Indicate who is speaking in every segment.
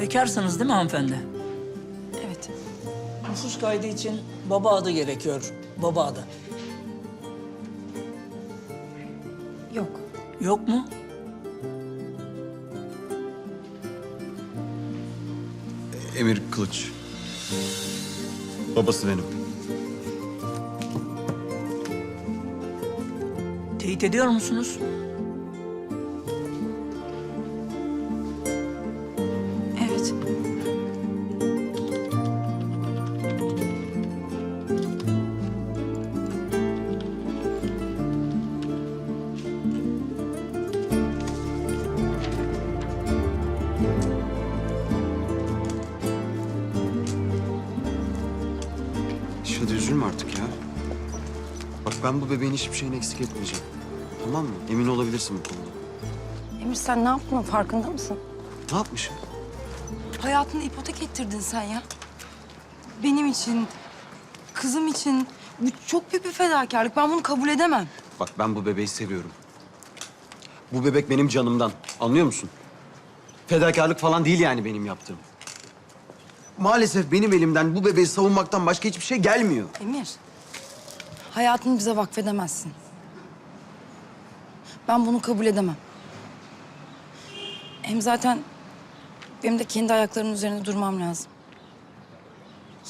Speaker 1: Bekarsınız değil mi hanımefendi?
Speaker 2: Evet.
Speaker 1: Nüfus kaydı için baba adı gerekiyor. Baba adı.
Speaker 2: Yok.
Speaker 1: Yok mu?
Speaker 3: Emir Kılıç. Babası benim.
Speaker 1: Teyit ediyor musunuz?
Speaker 2: Evet.
Speaker 3: Hadi üzülme artık ya. Bak ben bu bebeğin hiçbir şeyini eksik etmeyeceğim. Tamam mı? Emin olabilirsin bu konuda.
Speaker 2: Emir sen ne yaptın farkında mısın?
Speaker 3: Ne yapmışım?
Speaker 2: Hayatını ipotek ettirdin sen ya. Benim için, kızım için bu çok büyük bir fedakarlık. Ben bunu kabul edemem.
Speaker 3: Bak ben bu bebeği seviyorum. Bu bebek benim canımdan. Anlıyor musun? Fedakarlık falan değil yani benim yaptığım. Maalesef benim elimden bu bebeği savunmaktan başka hiçbir şey gelmiyor.
Speaker 2: Emir, hayatını bize vakfedemezsin. Ben bunu kabul edemem. Hem zaten benim de kendi ayaklarımın üzerinde durmam lazım.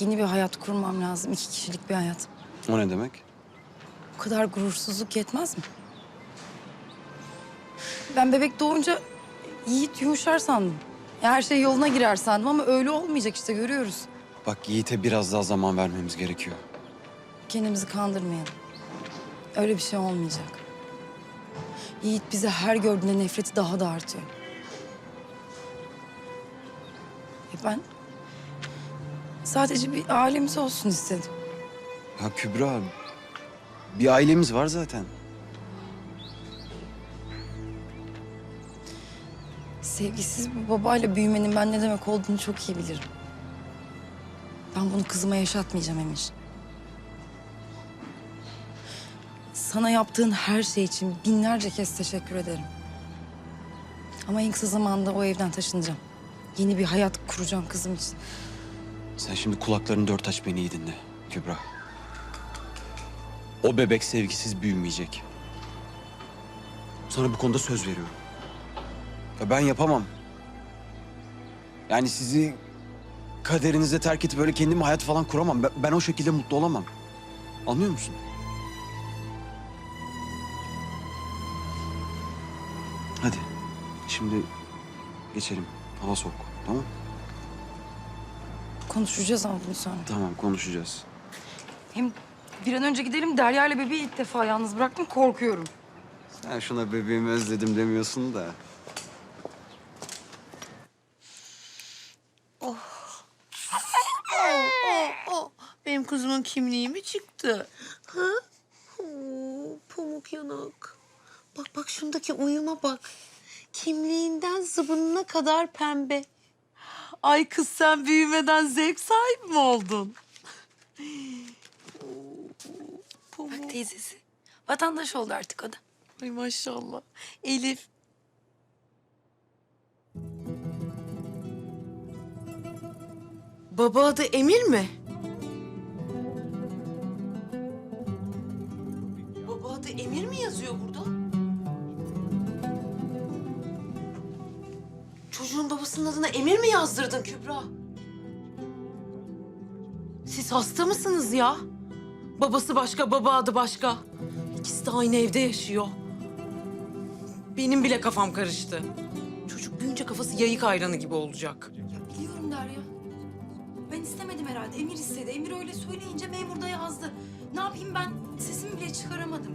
Speaker 2: Yeni bir hayat kurmam lazım. iki kişilik bir hayat.
Speaker 3: O ne demek?
Speaker 2: Bu kadar gurursuzluk yetmez mi? Ben bebek doğunca Yiğit yumuşar sandım. Ya her şey yoluna girer sandım ama öyle olmayacak işte görüyoruz.
Speaker 3: Bak Yiğit'e biraz daha zaman vermemiz gerekiyor.
Speaker 2: Kendimizi kandırmayalım. Öyle bir şey olmayacak. Yiğit bize her gördüğünde nefreti daha da artıyor. Ben sadece bir ailemiz olsun istedim.
Speaker 3: Ya Kübra, bir ailemiz var zaten.
Speaker 2: Sevgisiz bir babayla büyümenin ben ne demek olduğunu çok iyi bilirim. Ben bunu kızıma yaşatmayacağım Emir. Sana yaptığın her şey için binlerce kez teşekkür ederim. Ama en kısa zamanda o evden taşınacağım. Yeni bir hayat kuracağım kızım için.
Speaker 3: Sen şimdi kulaklarını dört aç beni iyi dinle Kübra. O bebek sevgisiz büyümeyecek. Sana bu konuda söz veriyorum. Ya ben yapamam. Yani sizi kaderinize terk edip böyle kendime hayat falan kuramam. Ben, ben o şekilde mutlu olamam. Anlıyor musun? Hadi. Şimdi geçelim. Hava soğuk. Tamam?
Speaker 2: Konuşacağız ama bunu sonra.
Speaker 3: Tamam konuşacağız.
Speaker 2: Hem bir an önce gidelim Derya ile bebeği ilk defa yalnız bıraktım korkuyorum.
Speaker 3: Sen şuna bebeğimi özledim demiyorsun da.
Speaker 4: O benim kızımın kimliği mi çıktı? Ha? Oo, pamuk yanak. Bak bak şundaki uyuma bak. Kimliğinden zıbınına kadar pembe. Ay kız sen büyümeden zevk sahibi mi oldun?
Speaker 2: Bak teyzesi. Vatandaş oldu artık o da.
Speaker 4: Ay maşallah. Elif. Baba adı Emir mi? Baba adı Emir mi yazıyor burada? Babasının adına Emir mi yazdırdın Kübra? Siz hasta mısınız ya? Babası başka, baba adı başka. İkisi de aynı evde yaşıyor. Benim bile kafam karıştı. Çocuk büyünce kafası yayık ayranı gibi olacak.
Speaker 2: Biliyorum Derya. Ben istemedim herhalde. Emir istedi. Emir öyle söyleyince memur da yazdı. Ne yapayım ben? Sesimi bile çıkaramadım.